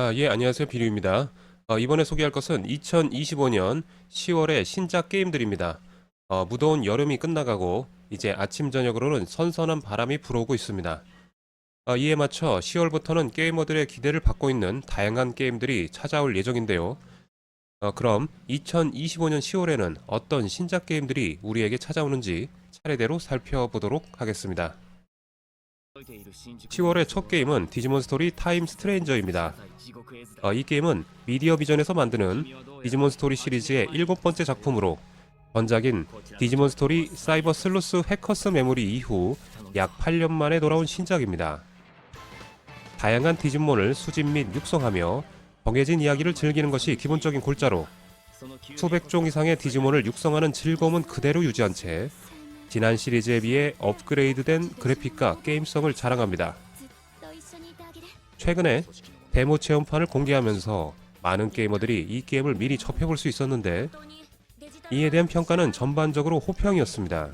아, 예, 안녕하세요. 비류입니다. 어, 이번에 소개할 것은 2025년 10월의 신작 게임들입니다. 어, 무더운 여름이 끝나가고 이제 아침 저녁으로는 선선한 바람이 불어오고 있습니다. 어, 이에 맞춰 10월부터는 게이머들의 기대를 받고 있는 다양한 게임들이 찾아올 예정인데요. 어, 그럼 2025년 10월에는 어떤 신작 게임들이 우리에게 찾아오는지 차례대로 살펴보도록 하겠습니다. 10월의 첫 게임은 디지몬 스토리 타임 스트레인저입니다. 어, 이 게임은 미디어 비전에서 만드는 디지몬 스토리 시리즈의 일곱 번째 작품으로 전작인 디지몬 스토리 사이버 슬루스 해커스 메모리 이후 약 8년 만에 돌아온 신작입니다. 다양한 디지몬을 수집 및 육성하며 정해진 이야기를 즐기는 것이 기본적인 골자로 수백 종 이상의 디지몬을 육성하는 즐거움은 그대로 유지한 채 지난 시리즈에 비해 업그레이드된 그래픽과 게임성을 자랑합니다. 최근에 데모 체험판을 공개하면서 많은 게이머들이 이 게임을 미리 접해볼 수 있었는데 이에 대한 평가는 전반적으로 호평이었습니다.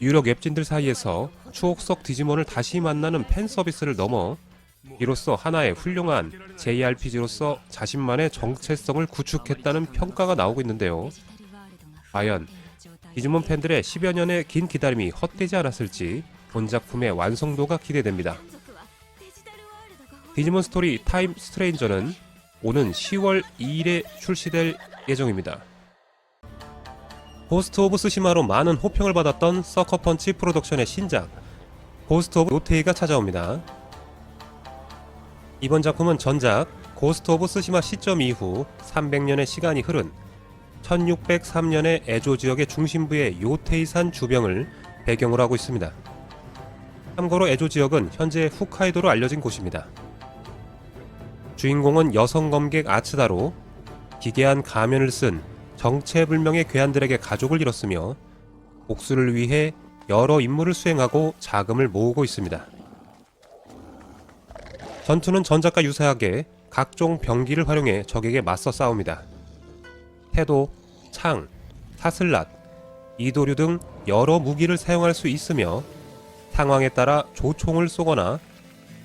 유력 웹진들 사이에서 추억 속 디지몬을 다시 만나는 팬 서비스를 넘어 이로써 하나의 훌륭한 JRPG로서 자신만의 정체성을 구축했다는 평가가 나오고 있는데요. 과연 디지몬 팬들의 10여 년의 긴 기다림이 헛되지 않았을지 본 작품의 완성도가 기대됩니다. 디지몬 스토리 타임 스트레인저는 오는 10월 2일에 출시될 예정입니다. 고스트 오브 스시마로 많은 호평을 받았던 서커펀치 프로덕션의 신작 고스트 오브 요테이가 찾아옵니다. 이번 작품은 전작 고스트 오브 스시마 시점 이후 300년의 시간이 흐른 1603년의 에조 지역의 중심부의 요테이산 주병을 배경으로 하고 있습니다. 참고로 에조 지역은 현재 홋카이도로 알려진 곳입니다. 주인공은 여성 검객 아츠다로 기괴한 가면을 쓴 정체불명의 괴한들에게 가족을 잃었으며 복수를 위해 여러 임무를 수행하고 자금을 모으고 있습니다. 전투는 전작과 유사하게 각종 병기를 활용해 적에게 맞서 싸웁니다. 태도, 창, 사슬랏, 이도류 등 여러 무기를 사용할 수 있으며 상황에 따라 조총을 쏘거나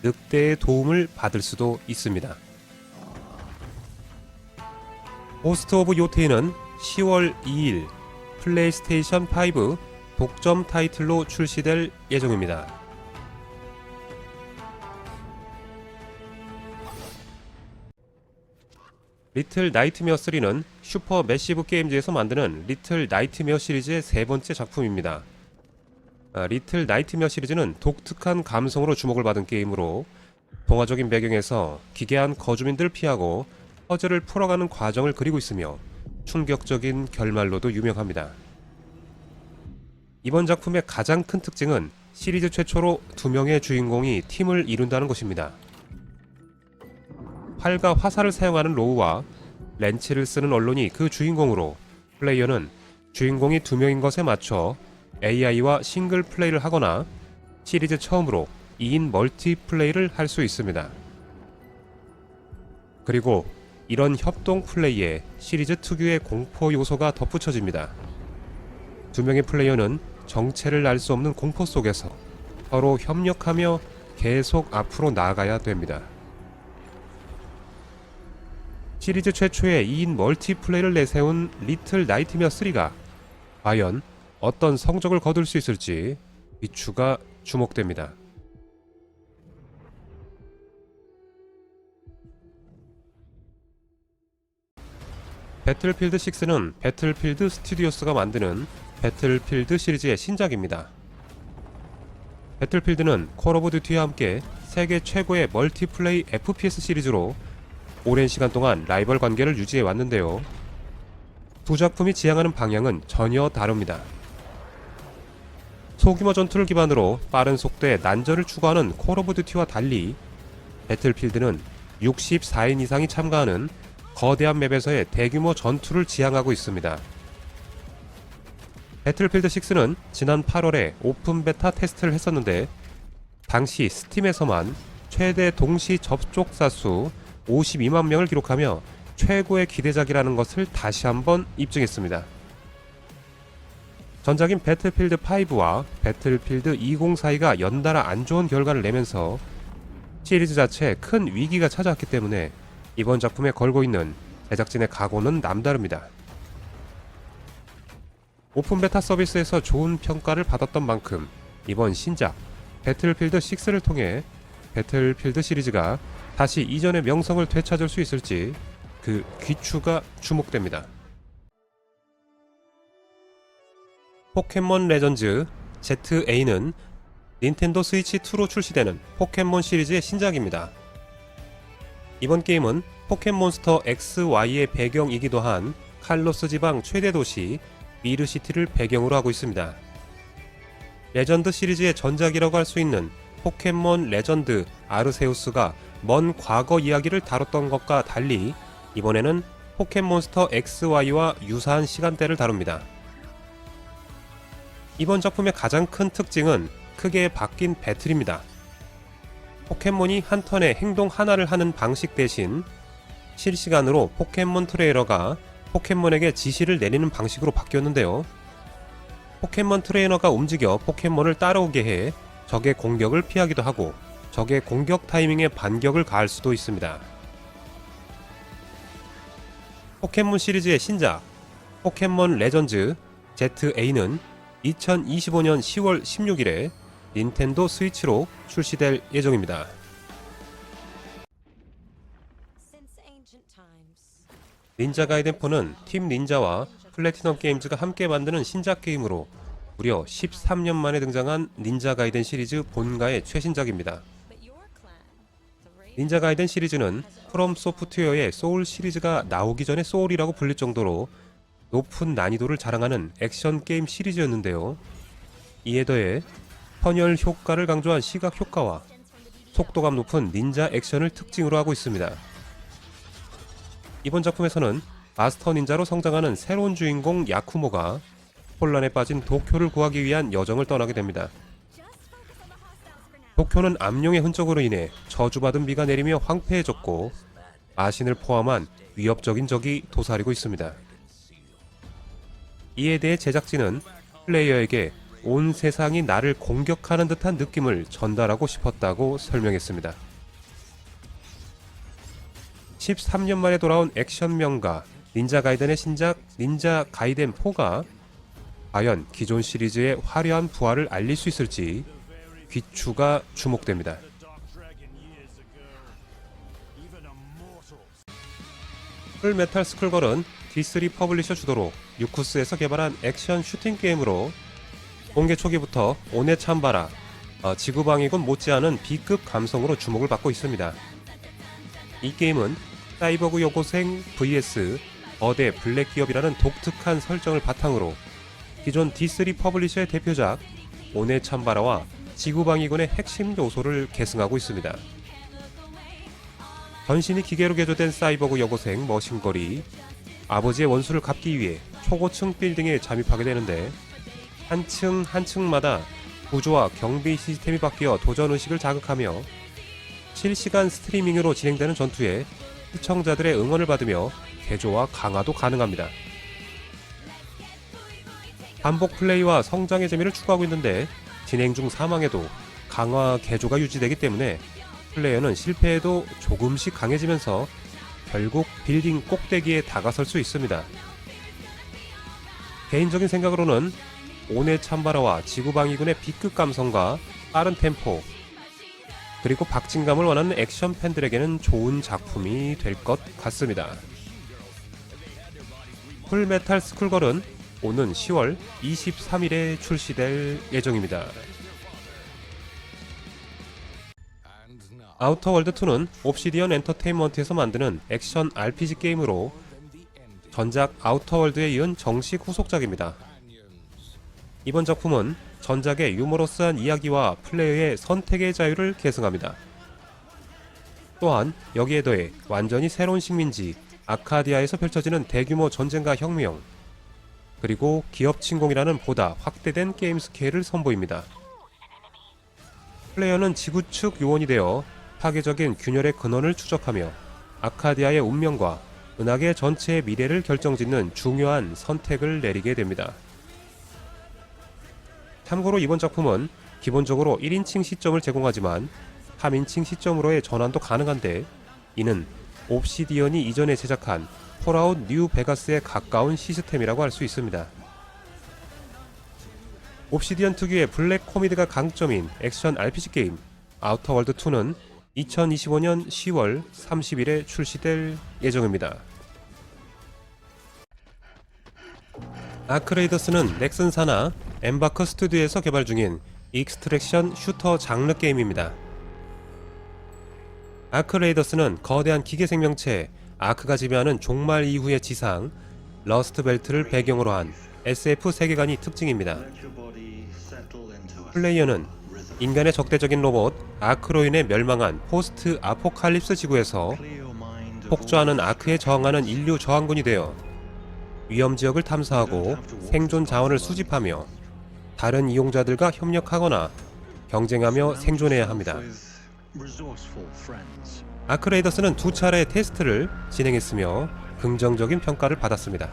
늑대의 도움을 받을 수도 있습니다. 호스트 오브 요테이는 10월 2일 플레이스테이션 5 독점 타이틀로 출시될 예정입니다. 리틀 나이트메어 3는 슈퍼 매시브 게임즈에서 만드는 리틀 나이트메어 시리즈의 세 번째 작품입니다. 아, 리틀 나이트메어 시리즈는 독특한 감성으로 주목을 받은 게임으로 동화적인 배경에서 기괴한 거주민들을 피하고 퍼즐을 풀어가는 과정을 그리고 있으며 충격적인 결말로도 유명합니다. 이번 작품의 가장 큰 특징은 시리즈 최초로 두 명의 주인공이 팀을 이룬다는 것입니다. 활과 화살을 사용하는 로우와 렌치를 쓰는 언론이 그 주인공으로 플레이어는 주인공이 두 명인 것에 맞춰 AI와 싱글 플레이를 하거나 시리즈 처음으로 2인 멀티 플레이를 할 수 있습니다. 그리고 이런 협동 플레이에 시리즈 특유의 공포 요소가 덧붙여집니다. 두 명의 플레이어는 정체를 알 수 없는 공포 속에서 서로 협력하며 계속 앞으로 나아가야 됩니다. 시리즈 최초의 2인 멀티플레이를 내세운 리틀 나이트메어 3가 과연 어떤 성적을 거둘 수 있을지 비추가 주목됩니다. 배틀필드 6는 배틀필드 스튜디오스가 만드는 배틀필드 시리즈의 신작입니다. 배틀필드는 콜 오브 듀티와 함께 세계 최고의 멀티플레이 FPS 시리즈로 오랜 시간 동안 라이벌 관계를 유지해 왔는데요. 두 작품이 지향하는 방향은 전혀 다릅니다. 소규모 전투를 기반으로 빠른 속도의 난전을 추구하는 콜 오브 듀티와 달리 배틀필드는 64인 이상이 참가하는 거대한 맵에서의 대규모 전투를 지향하고 있습니다. 배틀필드 6는 지난 8월에 오픈 베타 테스트를 했었는데 당시 스팀에서만 최대 동시 접촉자 수 52만 명을 기록하며 최고의 기대작이라는 것을 다시 한번 입증했습니다. 전작인 배틀필드 5와 배틀필드 2042가 연달아 안 좋은 결과를 내면서 시리즈 자체에 큰 위기가 찾아왔기 때문에 이번 작품에 걸고 있는 제작진의 각오는 남다릅니다. 오픈 베타 서비스에서 좋은 평가를 받았던 만큼 이번 신작 배틀필드 6를 통해 배틀필드 시리즈가 다시 이전의 명성을 되찾을 수 있을지 그 귀추가 주목됩니다. 포켓몬 레전즈 ZA는 닌텐도 스위치 2로 출시되는 포켓몬 시리즈의 신작입니다. 이번 게임은 포켓몬스터 XY의 배경이기도 한 칼로스 지방 최대 도시 미르시티를 배경으로 하고 있습니다. 레전드 시리즈의 전작이라고 할 수 있는 포켓몬 레전드 아르세우스가 먼 과거 이야기를 다뤘던 것과 달리 이번에는 포켓몬스터 XY와 유사한 시간대를 다룹니다. 이번 작품의 가장 큰 특징은 크게 바뀐 배틀입니다. 포켓몬이 한 턴에 행동 하나를 하는 방식 대신 실시간으로 포켓몬 트레이너가 포켓몬에게 지시를 내리는 방식으로 바뀌었는데요. 포켓몬 트레이너가 움직여 포켓몬을 따라오게 해 적의 공격을 피하기도 하고 적의 공격 타이밍에 반격을 가할 수도 있습니다. 포켓몬 시리즈의 신작 포켓몬 레전즈 ZA는 2025년 10월 16일에 닌텐도 스위치로 출시될 예정입니다. 닌자 가이덴 4는 팀 닌자와 플래티넘 게임즈가 함께 만드는 신작 게임으로 무려 13년 만에 등장한 닌자 가이덴 시리즈 본가의 최신작입니다. 닌자 가이덴 시리즈는 프롬 소프트웨어의 소울 시리즈가 나오기 전에 소울이라고 불릴 정도로 높은 난이도를 자랑하는 액션 게임 시리즈였는데요. 이에 더해 헌혈 효과를 강조한 시각 효과와 속도감 높은 닌자 액션을 특징으로 하고 있습니다. 이번 작품에서는 마스터 닌자로 성장하는 새로운 주인공 야쿠모가 혼란에 빠진 도쿄를 구하기 위한 여정을 떠나게 됩니다. 도쿄는 암룡의 흔적으로 인해 저주받은 비가 내리며 황폐해졌고 마신을 포함한 위협적인 적이 도사리고 있습니다. 이에 대해 제작진은 플레이어에게 온 세상이 나를 공격하는 듯한 느낌을 전달하고 싶었다고 설명했습니다. 13년 만에 돌아온 액션 명가 닌자 가이덴의 신작 닌자 가이덴 4가 과연 기존 시리즈의 화려한 부활을 알릴 수 있을지 귀추가 주목됩니다. 풀 메탈 스쿨걸은 D3 퍼블리셔 주도로 유쿠스에서 개발한 액션 슈팅 게임으로 공개 초기부터 오네 참바라 어, 지구방위군 못지않은 B급 감성으로 주목을 받고 있습니다. 이 게임은 사이버그 여고생 vs 거대 블랙 기업이라는 독특한 설정을 바탕으로 기존 D3 퍼블리셔의 대표작 오네 참바라와 지구방위군의 핵심 요소를 계승하고 있습니다. 전신이 기계로 개조된 사이버그 여고생 머신걸이 아버지의 원수를 갚기 위해 초고층 빌딩에 잠입하게 되는데 한 층 한 층마다 구조와 경비 시스템이 바뀌어 도전 의식을 자극하며 실시간 스트리밍으로 진행되는 전투에 시청자들의 응원을 받으며 개조와 강화도 가능합니다. 반복 플레이와 성장의 재미를 추구하고 있는데 진행 중 사망해도 강화 개조가 유지되기 때문에 플레이어는 실패해도 조금씩 강해지면서 결국 빌딩 꼭대기에 다가설 수 있습니다. 개인적인 생각으로는 오네 참바라와 지구방위군의 B급 감성과 빠른 템포 그리고 박진감을 원하는 액션 팬들에게는 좋은 작품이 될 것 같습니다. 풀메탈 스쿨걸은 오는 10월 23일에 출시될 예정입니다. 아우터월드2는 옵시디언 엔터테인먼트에서 만드는 액션 RPG 게임으로 전작 아우터월드에 이은 정식 후속작입니다. 이번 작품은 전작의 유머러스한 이야기와 플레이어의 선택의 자유를 계승합니다. 또한 여기에 더해 완전히 새로운 식민지 아카디아에서 펼쳐지는 대규모 전쟁과 혁명 그리고 기업 침공이라는 보다 확대된 게임 스케일을 선보입니다. 플레이어는 지구 측 요원이 되어 파괴적인 균열의 근원을 추적하며 아카디아의 운명과 은하계 전체의 미래를 결정짓는 중요한 선택을 내리게 됩니다. 참고로 이번 작품은 기본적으로 1인칭 시점을 제공하지만 3인칭 시점으로의 전환도 가능한데 이는 옵시디언이 이전에 제작한 폴아웃 뉴 베가스에 가까운 시스템이라고 할 수 있습니다. 옵시디언 특유의 블랙 코미디가 강점인 액션 RPG 게임 아우터월드 2는 2025년 10월 30일에 출시될 예정입니다. 아크레이더스는 넥슨사나 엠바크 스튜디오에서 개발 중인 익스트랙션 슈터 장르 게임입니다. 아크레이더스는 거대한 기계 생명체 아크가 지배하는 종말 이후의 지상 러스트 벨트를 배경으로 한 SF 세계관이 특징입니다. 플레이어는 인간의 적대적인 로봇 아크로 인해 멸망한 포스트 아포칼립스 지구에서 폭주하는 아크에 저항하는 인류 저항군이 되어 위험 지역을 탐사하고 생존 자원을 수집하며 다른 이용자들과 협력하거나 경쟁하며 생존해야 합니다. 아크레이더스는 두 차례 테스트를 진행했으며 긍정적인 평가를 받았습니다.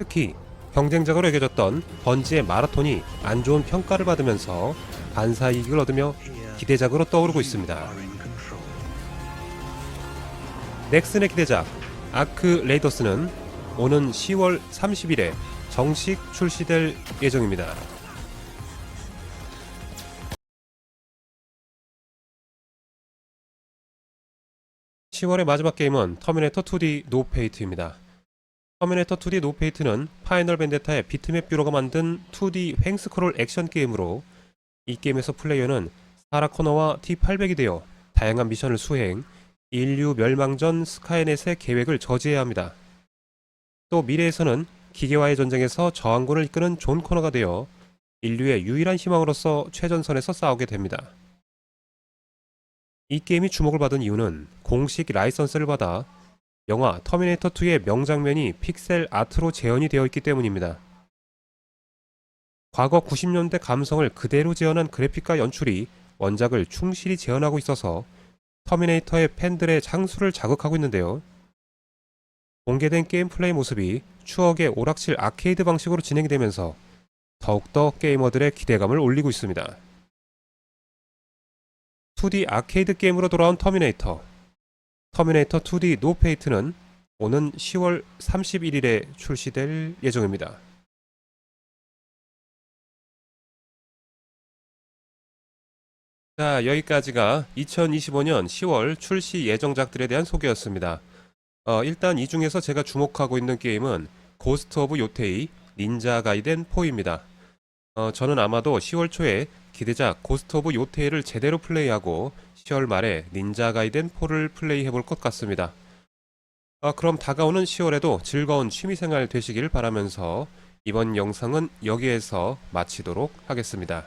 특히 경쟁적으로 여겨졌던 번지의 마라톤이 안 좋은 평가를 받으면서 반사 이익을 얻으며 기대작으로 떠오르고 있습니다. 넥슨의 기대작 아크 레이더스는 오는 10월 30일에 정식 출시될 예정입니다. (10월의) 마지막 게임은 터미네이터 2D 노페이트입니다. 터미네이터 2D 노페이트는 파이널 벤데타의 비트맵 뷰러가 만든 2D 횡스크롤 액션 게임으로 이 게임에서 플레이어는 사라 코너와 T800이 되어 다양한 미션을 수행, 인류 멸망 전 스카이넷의 계획을 저지해야 합니다. 또 미래에서는 기계와의 전쟁에서 저항군을 이끄는 존 코너가 되어 인류의 유일한 희망으로서 최전선에서 싸우게 됩니다. 이 게임이 주목을 받은 이유는 공식 라이선스를 받아 영화 터미네이터 2의 명장면이 픽셀 아트로 재현이 되어 있기 때문입니다. 과거 90년대 감성을 그대로 재현한 그래픽과 연출이 원작을 충실히 재현하고 있어서 터미네이터의 팬들의 장수를 자극하고 있는데요. 공개된 게임 플레이 모습이 추억의 오락실 아케이드 방식으로 진행이 되면서 더욱더 게이머들의 기대감을 올리고 있습니다. 2D 아케이드 게임으로 돌아온 터미네이터 터미네이터 2D 노페이트는 오는 10월 31일에 출시될 예정입니다. 자, 여기까지가 2025년 10월 출시 예정작들에 대한 소개였습니다. 어, 일단 이 중에서 제가 주목하고 있는 게임은 고스트 오브 요테이 닌자 가이덴 4입니다. 어, 저는 아마도 10월 초에 기대작 고스트 오브 요테이를 제대로 플레이하고 10월 말에 닌자 가이덴 4를 플레이해 볼 것 같습니다. 어, 그럼 다가오는 10월에도 즐거운 취미생활 되시길 바라면서 이번 영상은 여기에서 마치도록 하겠습니다.